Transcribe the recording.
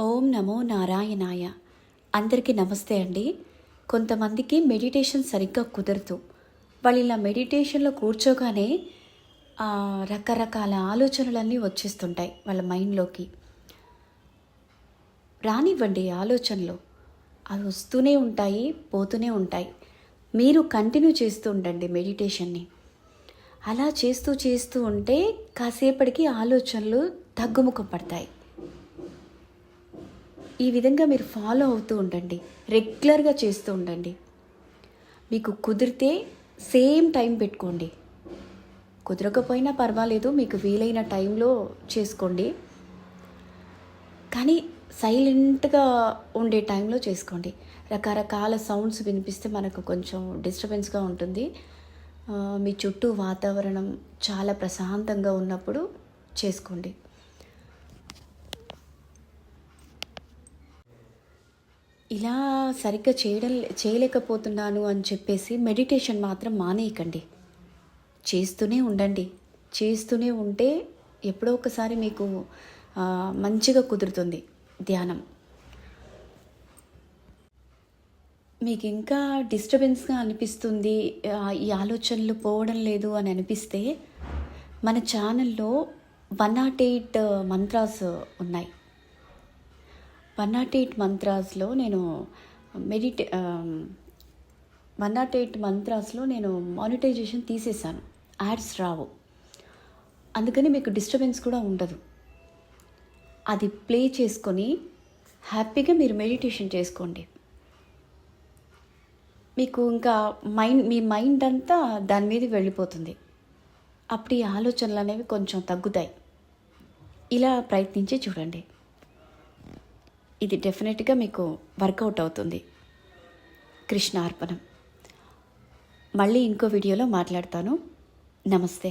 ఓం నమో నారాయణాయ. అందరికీ నమస్తే అండి. కొంతమందికి మెడిటేషన్ సరిగ్గా కుదరదు. వాళ్ళు ఇలా మెడిటేషన్లో కూర్చోగానే రకరకాల ఆలోచనలన్నీ వచ్చేస్తుంటాయి వాళ్ళ మైండ్లోకి. రానివ్వండి ఆలోచనలు. అవి వస్తూనే ఉంటాయి పోతూనే ఉంటాయి. మీరు కంటిన్యూ చేస్తూ ఉండండి మెడిటేషన్ని. అలా చేస్తూ చేస్తూ ఉంటే కాసేపటికి ఆలోచనలు తగ్గుముఖం పడతాయి. ఈ విధంగా మీరు ఫాలో అవుతూ ఉండండి. రెగ్యులర్గా చేస్తూ ఉండండి. మీకు కుదిరితే సేమ్ టైం పెట్టుకోండి. కుదరకపోయినా పర్వాలేదు మీకు వీలైన టైంలో చేసుకోండి. కానీ సైలెంట్గా ఉండే టైంలో చేసుకోండి. రకరకాల సౌండ్స్ వినిపిస్తే మనకు కొంచెం డిస్టర్బెన్స్గా ఉంటుంది. మీ చుట్టూ వాతావరణం చాలా ప్రశాంతంగా ఉన్నప్పుడు చేసుకోండి. ఇలా సరిగ్గా చేయడం చేయలేకపోతున్నాను అని చెప్పేసి మెడిటేషన్ మాత్రం మానేయకండి. చేస్తూనే ఉండండి. చేస్తూనే ఉంటే ఎప్పుడో ఒకసారి మీకు మంచిగా కుదురుతుంది ధ్యానం. మీకు ఇంకా డిస్టర్బెన్స్గా అనిపిస్తుంది ఈ ఆలోచనలు పోవడం లేదు అని అనిపిస్తే మన ఛానల్లో వన్ నాట్ ఎయిట్ మంత్రాస్ ఉన్నాయి. వన్ నాట్ ఎయిట్ మంత్రాస్లో నేను మెడిటే వన్ నాట్ ఎయిట్ మంత్రాస్లో నేను మానిటైజేషన్ తీసేసాను యాడ్స్ రావు. అందుకని మీకు డిస్టర్బెన్స్ కూడా ఉండదు. అది ప్లే చేసుకొని హ్యాపీగా మీరు మెడిటేషన్ చేసుకోండి. మీకు ఇంకా మైండ్ మీ మైండ్ అంతా దాని మీద వెళ్ళిపోతుంది. అప్పుడు ఈ ఆలోచనలు అనేవి కొంచెం తగ్గుతాయి. ఇలా ప్రయత్నించి చూడండి. ఇది డెఫినెట్గా మీకు వర్కౌట్ అవుతుంది. కృష్ణ అర్పణం మళ్ళీ ఇంకో వీడియోలో మాట్లాడతాను. నమస్తే.